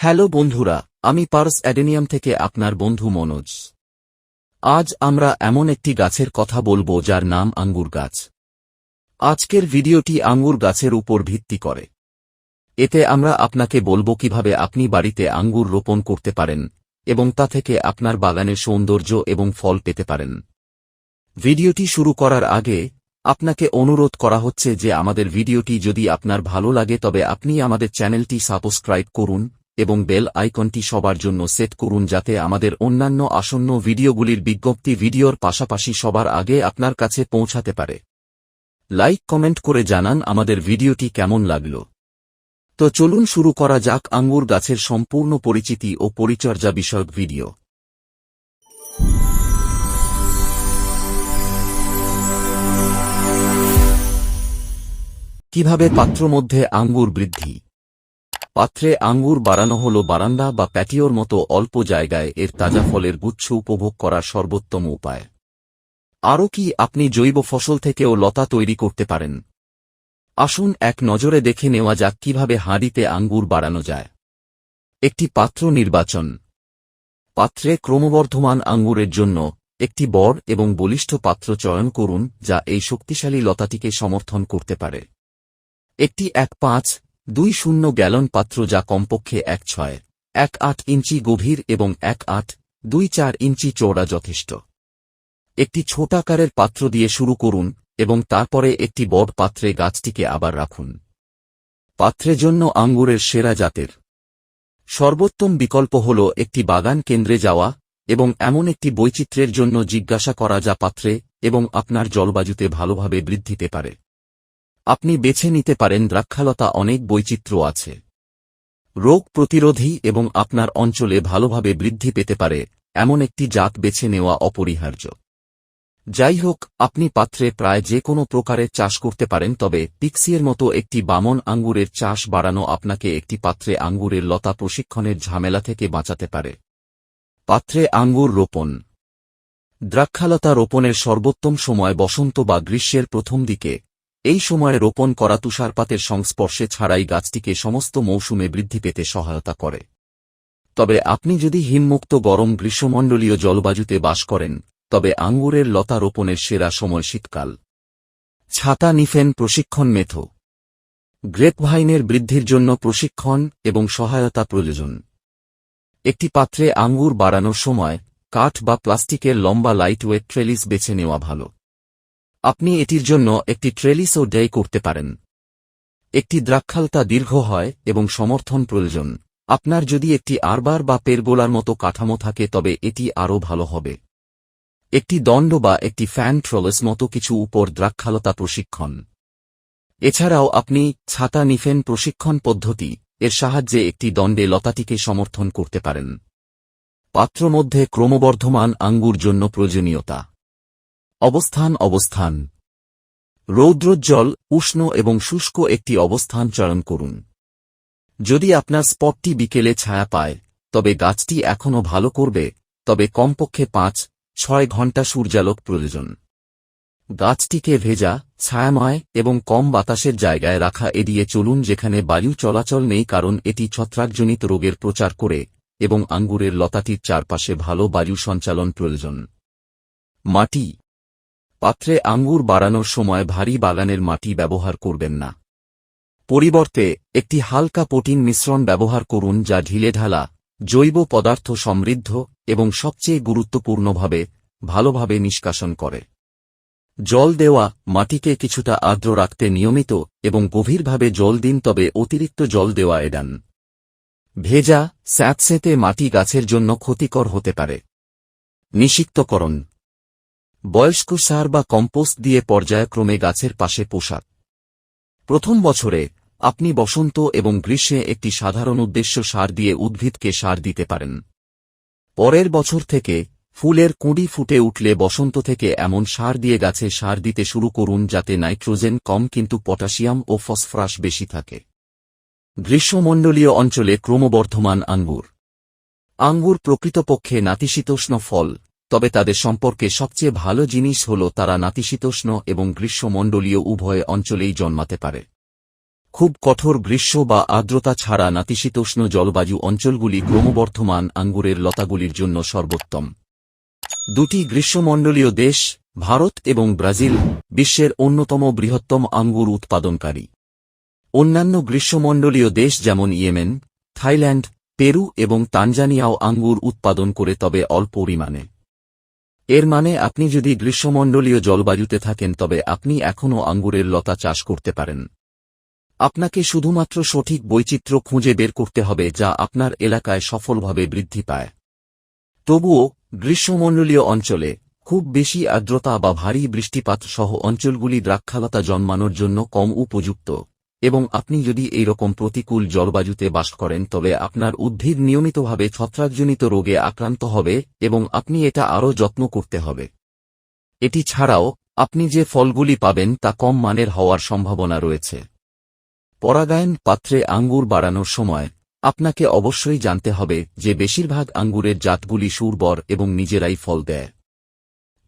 Hello বন্ধুরা, আমি purse adenium থেকে আপনার বন্ধু মনোজ। আজ আমরা এমন একটি গাছের কথা বলব যার নাম আঙ্গুর গাছ। আজকের ভিডিওটি আঙ্গুর গাছের উপর ভিত্তি করে। এতে আমরা আপনাকে বলব কীভাবে আপনি বাড়িতে আঙ্গুর রোপণ করতে পারেন এবং তা থেকে আপনার বাগানের সৌন্দর্য এবং ফল পেতে পারেন। ভিডিওটি শুরু করার আগে আপনাকে অনুরোধ করা হচ্ছে যে আমাদের ভিডিওটি যদি আপনার ভালো লাগে তবে আপনি আমাদের চ্যানেলটি সাবস্ক্রাইব করুন এবং বেল আইকনটি সবার জন্য সেট করুন যাতে আমাদের অন্যান্য আসন্ন ভিডিওগুলির বিজ্ঞপ্তি ভিডিওর পাশাপাশি সবার আগে আপনার কাছে পৌঁছাতে পারে। লাইক, কমেন্ট করে জানান আমাদের ভিডিওটি কেমন লাগল। তো চলুন শুরু করা যাক আঙ্গুর গাছের সম্পূর্ণ পরিচিতি ও পরিচর্যা বিষয়ক ভিডিও। কীভাবে পাত্র মধ্যে আঙ্গুর বৃদ্ধি? পাত্রে আঙ্গুর বাড়ানো হল বারান্দা বা প্যাটিওর মতো অল্প জায়গায় এর তাজা ফলের গুচ্ছ উপভোগ করার সর্বোত্তম উপায়। আরও কি আপনি জৈব ফসল থেকেও লতা তৈরি করতে পারেন? আসুন এক নজরে দেখে নেওয়া যাক কীভাবে হাঁড়িতে আঙ্গুর বাড়ানো যায়। একটি পাত্র নির্বাচন। পাত্রে ক্রমবর্ধমান আঙ্গুরের জন্য একটি বড় এবং বলিষ্ঠ পাত্র চয়ন করুন যা এই শক্তিশালী লতাটিকে সমর্থন করতে পারে। একটি এক পাঁচ দুই শূন্য গ্যালন পাত্র যা কমপক্ষে এক ছয়, এক আট ইঞ্চি গভীর এবং এক আট, দুই চার ইঞ্চি চৌড়া যথেষ্ট। একটি ছোট আকারের পাত্র দিয়ে শুরু করুন এবং তারপরে একটি বড় পাত্রে গাছটিকে আবার রাখুন। পাত্রের জন্য আঙ্গুরের সেরা জাতের। সর্বোত্তম বিকল্প হল একটি বাগান কেন্দ্রে যাওয়া এবং এমন একটি বৈচিত্র্যের জন্য জিজ্ঞাসা করা যা পাত্রে এবং আপনার জলবায়ুতে ভালোভাবে বৃদ্ধিতে পারে। আপনি বেছে নিতে পারেন দ্রাক্ষালতা অনেক বৈচিত্র্য আছে। রোগ প্রতিরোধী এবং আপনার অঞ্চলে ভালোভাবে বৃদ্ধি পেতে পারে, এমন একটি জাত বেছে নেওয়া অপরিহার্য। যাই হোক, আপনি পাত্রে প্রায় যে কোনো প্রকারের চাষ করতে পারেন, তবে পিক্সিয়ের মতো একটি বামন আঙ্গুরের চাষ বাড়ানো আপনাকে একটি পাত্রে আঙ্গুরের লতা প্রশিক্ষণের ঝামেলা থেকে বাঁচাতে পারে। পাত্রে আঙ্গুর রোপণ। দ্রাক্ষালতা রোপণের সর্বোত্তম সময় বসন্ত বা গ্রীষ্মের প্রথম দিকে এই সময়ে রোপণ করা তুষারপাতের সংস্পর্শে ছাড়াই গাছটিকে সমস্ত মৌসুমে বৃদ্ধি পেতে সহায়তা করে। তবে আপনি যদি হিমমুক্ত গরম গ্রীষ্মমণ্ডলীয় জলবায়ুতে বাস করেন, তবে আঙ্গুরের লতা রোপণের সেরা সময় শীতকাল। ছাতা নিফেন প্রশিক্ষণ মেথো। গ্রেপভাইনের বৃদ্ধির জন্য প্রশিক্ষণ এবং সহায়তা প্রয়োজন। একটি পাত্রে আঙ্গুর বাড়ানোর সময় কাঠ বা প্লাস্টিকের লম্বা লাইটওয়েট ট্রেলিস বেছে নেওয়া ভালো। আপনি এটির জন্য একটি ট্রেলিসও ডেই করতে পারেন। একটি দ্রাক্ষালতা দীর্ঘ হয় এবং সমর্থন প্রয়োজন। আপনার যদি একটি আরবার বা পেরগোলার মতো কাঠামো থাকে তবে এটি আরও ভালো হবে। একটি দণ্ড বা একটি ফ্যান ট্রলেস মতো কিছু উপর দ্রাক্ষালতা প্রশিক্ষণ। এছাড়াও আপনি ছাতা নিফেন প্রশিক্ষণ পদ্ধতি, এর সাহায্যে একটি দণ্ডে লতাটিকে সমর্থন করতে পারেন। পাত্র মধ্যে ক্রমবর্ধমান আঙ্গুর জন্য প্রয়োজনীয়তা। অবস্থান অবস্থান। রৌদ্রোজ্জ্বল, উষ্ণ এবং শুষ্ক একটি অবস্থান চয়ন করুন। যদি আপনার স্পটটি বিকেলে ছায়া পায়, তবে গাছটি এখনও ভালো করবে, তবে কমপক্ষে পাঁচ, ছয় ঘণ্টা সূর্যালোক প্রয়োজন। গাছটিকে ভেজা, ছায়াময় এবং কম বাতাসের জায়গায় রাখা এড়িয়ে চলুন যেখানে বায়ু চলাচল নেই কারণ এটি ছত্রাকজনিত রোগের প্রচার করে এবং আঙ্গুরের লতাটির চারপাশে ভালো বায়ু সঞ্চালন প্রয়োজন। মাটি পাত্রে আঙ্গুর বাড়ানোর সময় ভারী বাগানের মাটি ব্যবহার করবেন না। পরিবর্তে, একটি হালকা প্রোটিন মিশ্রণ ব্যবহার করুন যা ঢিলেঢালা জৈব পদার্থ সমৃদ্ধ এবং সবচেয়ে গুরুত্বপূর্ণভাবে ভালোভাবে নিষ্কাশন করে। জল দেওয়া, মাটিকে কিছুটা আর্দ্র রাখতে নিয়মিত এবং গভীরভাবে জল দিন তবে অতিরিক্ত জল দেওয়া এড়ান। ভেজা, স্যাঁতসেঁতে মাটি গাছের জন্য ক্ষতিকর হতে পারে। নিষিক্তকরণ। বয়স্ক সার বা কম্পোস্ট দিয়ে পর্যায়ক্রমে গাছের পাশে পোশাক প্রথম বছরে আপনি বসন্ত এবং গ্রীষ্মে একটি সাধারণ উদ্দেশ্য সার দিয়ে উদ্ভিদকে সার দিতে পারেন। পরের বছর থেকে ফুলের কুঁড়ি ফুটে উঠলে বসন্ত থেকে এমন সার দিয়ে গাছে সার দিতে শুরু করুন যাতে নাইট্রোজেন কম কিন্তু পটাশিয়াম ও ফসফরাস বেশি থাকে। গ্রীষ্মমণ্ডলীয় অঞ্চলে ক্রমবর্ধমান আঙ্গুর। আঙ্গুর প্রকৃতপক্ষে নাতিশীতোষ্ণ ফল। তবে তাদের সম্পর্কে সবচেয়ে ভালো জিনিস হল তারা নাতিশীতোষ্ণ এবং গ্রীষ্মমণ্ডলীয় উভয় অঞ্চলেই জন্মাতে পারে। খুব কঠোর গ্রীষ্ম বা আর্দ্রতা ছাড়া নাতিশীতোষ্ণ জলবায়ু অঞ্চলগুলি ক্রমবর্ধমান আঙ্গুরের লতাগুলির জন্য সর্বোত্তম। দুটি গ্রীষ্মমণ্ডলীয় দেশ, ভারত এবং ব্রাজিল, বিশ্বের অন্যতম বৃহত্তম আঙ্গুর উৎপাদনকারী। অন্যান্য গ্রীষ্মমণ্ডলীয় দেশ যেমন ইয়েমেন, থাইল্যান্ড, পেরু এবং তানজানিয়াও আঙ্গুর উৎপাদন করে তবে অল্প পরিমাণে। এর মানে আপনি যদি গ্রীষ্মমণ্ডলীয় জলবায়ুতে থাকেন তবে আপনি এখনও আঙ্গুরের লতা চাষ করতে পারেন। আপনাকে শুধুমাত্র সঠিক বৈচিত্র্য খুঁজে বের করতে হবে যা আপনার এলাকায় সফলভাবে বৃদ্ধি পায়। তবুও, গ্রীষ্মমণ্ডলীয় অঞ্চলে খুব বেশি আর্দ্রতা বা ভারী বৃষ্টিপাত সহ অঞ্চলগুলি দ্রাক্ষালতা জন্মানোর জন্য কম উপযুক্ত। এবং আপনি যদি এইরকম প্রতিকূল জলবায়ুতে বাস করেন, তবে আপনার উদ্ভিদ নিয়মিতভাবে ছত্রাকজনিত রোগে আক্রান্ত হবে এবং আপনি এটা আরও যত্ন করতে হবে। এটি ছাড়াও, আপনি যে ফলগুলি পাবেন তা কম মানের হওয়ার সম্ভাবনা রয়েছে। পরাগায়ন পাত্রে আঙ্গুর বাড়ানোর সময়, আপনাকে অবশ্যই জানতে হবে যে বেশিরভাগ আঙ্গুরের জাতগুলি সুরবর এবং নিজেরাই ফল দেয়।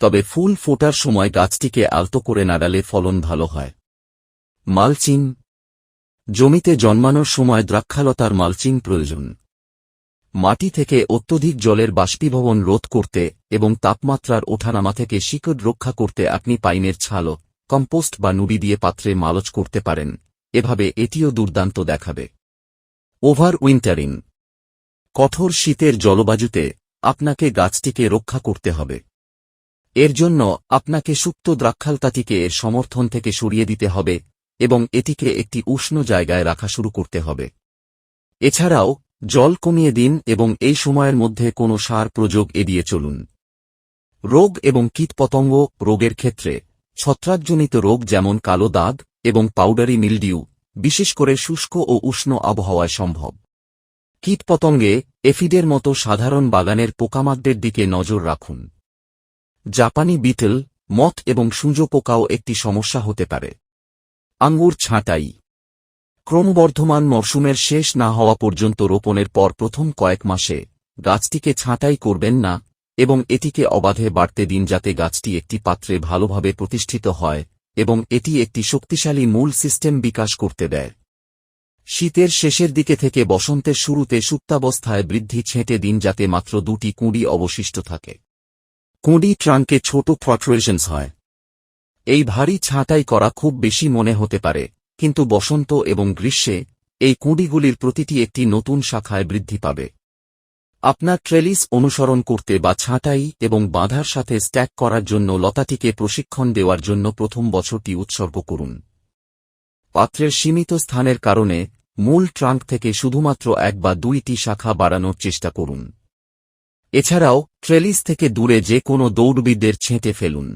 তবে ফুল ফোটার সময় গাছটিকে আলতো করে নাড়ালে ফলন ভালো হয়। মালচিং জমিতে জন্মানোর সময় দ্রাক্ষালতার মালচিং প্রয়োজন। মাটি থেকে অত্যধিক জলের বাষ্পীভবন রোধ করতে এবং তাপমাত্রার ওঠানামা থেকে শিকড় রক্ষা করতে আপনি পাইনের ছাল, কম্পোস্ট বা নুড়ি দিয়ে পাত্রে মালচ করতে পারেন। এভাবে এটিও দুর্দান্ত দেখাবে। Overwintering. কঠোর শীতের জলবায়ুতে আপনাকে গাছটিকে রক্ষা করতে হবে। এর জন্য আপনাকে সুপ্ত দ্রাক্ষালতাটিকে সমর্থন থেকে সরিয়ে দিতে হবে এবং এটিকে একটি উষ্ণ জায়গায় রাখা শুরু করতে হবে। এছাড়াও, জল কমিয়ে দিন এবং এই সময়ের মধ্যে কোনো সার প্রযোগ এড়িয়ে চলুন। রোগ এবং কীটপতঙ্গ রোগের ক্ষেত্রে, ছত্রাকজনিত রোগ যেমন কালো দাগ এবং পাউডারি মিলডিউ, বিশেষ করে শুষ্ক ও উষ্ণ আবহাওয়ায় সম্ভব। কীটপতঙ্গে, এফিডের মতো সাধারণ বাগানের পোকামাকড়ের দিকে নজর রাখুন। জাপানি বিটল, মথ এবং সূর্য পোকাও একটি সমস্যা হতে পারে। আঙ্গুর ছাঁটাই। ক্রমবর্ধমান মরশুমের শেষ না হওয়া পর্যন্ত রোপণের পর প্রথম কয়েক মাসে গাছটিকে ছাঁটাই করবেন না এবং এটিকে অবাধে বাড়তে দিন যাতে গাছটি একটি পাত্রে ভালোভাবে প্রতিষ্ঠিত হয় এবং এটি একটি শক্তিশালী মূল সিস্টেম বিকাশ করতে দেয়। শীতের শেষের দিকে থেকে বসন্তের শুরুতে সুপ্তাবস্থায় বৃদ্ধি ছেঁটে দিন যাতে মাত্র দুটি কুঁড়ি অবশিষ্ট থাকে। কুঁড়ি ট্রাঙ্কে ছোট ফ্লাকচুয়েশনস হয়। এই ভারী ছাঁটাই করা খুব বেশি মনে হতে পারে, কিন্তু বসন্ত এবং গ্রীষ্মে এই কুঁড়িগুলির প্রতিটি একটি নতুন শাখায় বৃদ্ধি পাবে। আপনার ট্রেলিস অনুসরণ করতে বা ছাঁটাই এবং বাঁধার সাথে স্ট্যাক করার জন্য লতাটিকে প্রশিক্ষণ দেওয়ার জন্য প্রথম বছরটি উৎসর্গ করুন। পাত্রের সীমিত স্থানের কারণে মূল ট্রাঙ্ক থেকে শুধুমাত্র এক বা দুইটি শাখা বাড়ানোর চেষ্টা করুন। এছাড়াও, ট্রেলিস থেকে দূরে যে কোনো দৌড়বিদদের ছেঁটে ফেলুন।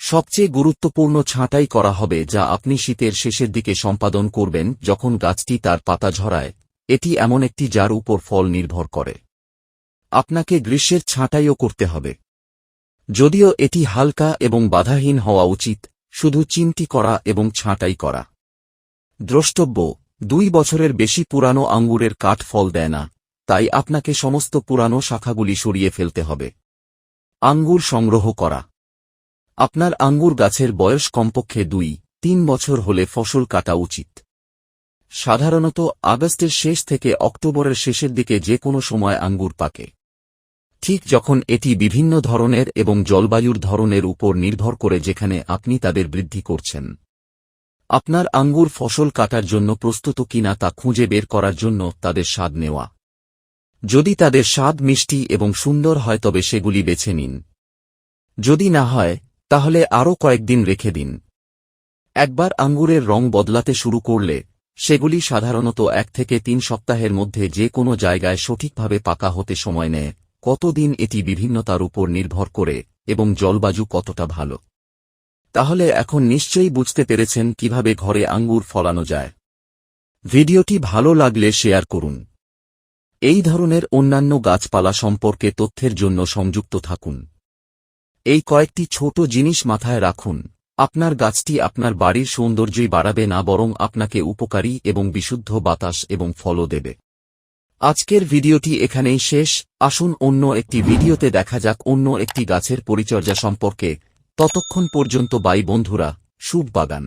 সবচেয়ে গুরুত্বপূর্ণ ছাঁটাই করা হবে যা আপনি শীতের শেষের দিকে সম্পাদন করবেন যখন গাছটি তার পাতা ঝরায়। এটি এমন একটি যার উপর ফল নির্ভর করে। আপনাকে গ্রীষ্মের ছাঁটাইও করতে হবে। যদিও এটি হালকা এবং বাধাহীন হওয়া উচিত, শুধু চিমটি করা এবং ছাঁটাই করা। দ্রষ্টব্য, দুই বছরের বেশি পুরানো আঙ্গুরের কাঠ ফল দেয় না, তাই আপনাকে সমস্ত পুরানো শাখাগুলি সরিয়ে ফেলতে হবে। আঙ্গুর সংগ্রহ করা। আপনার আঙ্গুর গাছের বয়স কমপক্ষে দুই, তিন বছর হলে ফসল কাটা উচিত। সাধারণত আগস্টের শেষ থেকে অক্টোবরের শেষের দিকে যে কোনো সময় আঙ্গুর পাকে। ঠিক যখন এটি বিভিন্ন ধরনের এবং জলবায়ুর ধরনের উপর নির্ভর করে যেখানে আপনি তাদের বৃদ্ধি করছেন। আপনার আঙ্গুর ফসল কাটার জন্য প্রস্তুত কিনা তা খুঁজে বের করার জন্য তাদের স্বাদ নেওয়া। যদি তাদের স্বাদ মিষ্টি এবং সুন্দর হয় তবে সেগুলি বেছে নিন। যদি না হয় তাহলে আরও কয়েকদিন রেখে দিন। একবার আঙ্গুরের রং বদলাতে শুরু করলে, সেগুলি সাধারণত এক থেকে তিন সপ্তাহের মধ্যে যে কোনো জায়গায় সঠিকভাবে পাকা হতে সময় নেয়। কতদিন এটি বিভিন্নতার উপর নির্ভর করে এবং জলবায়ু কতটা ভালো? তাহলে এখন নিশ্চয়ই বুঝতে পেরেছেন কীভাবে ঘরে আঙ্গুর ফলানো যায়। ভিডিওটি ভালো লাগলে শেয়ার করুন। এই ধরনের অন্যান্য গাছপালা সম্পর্কে তথ্যের জন্য সংযুক্ত থাকুন। এই কয়েকটি ছোট জিনিস মাথায় রাখুন। আপনার গাছটি আপনার বাড়ির সৌন্দর্যই বাড়াবে না বরং আপনাকে উপকারী এবং বিশুদ্ধ বাতাস এবং ফলও দেবে। আজকের ভিডিওটি এখানেই শেষ। আসুন অন্য একটি ভিডিওতে দেখা যাক অন্য একটি গাছের পরিচর্যা সম্পর্কে। ততক্ষণ পর্যন্ত বাই বন্ধুরা শুভ বাগান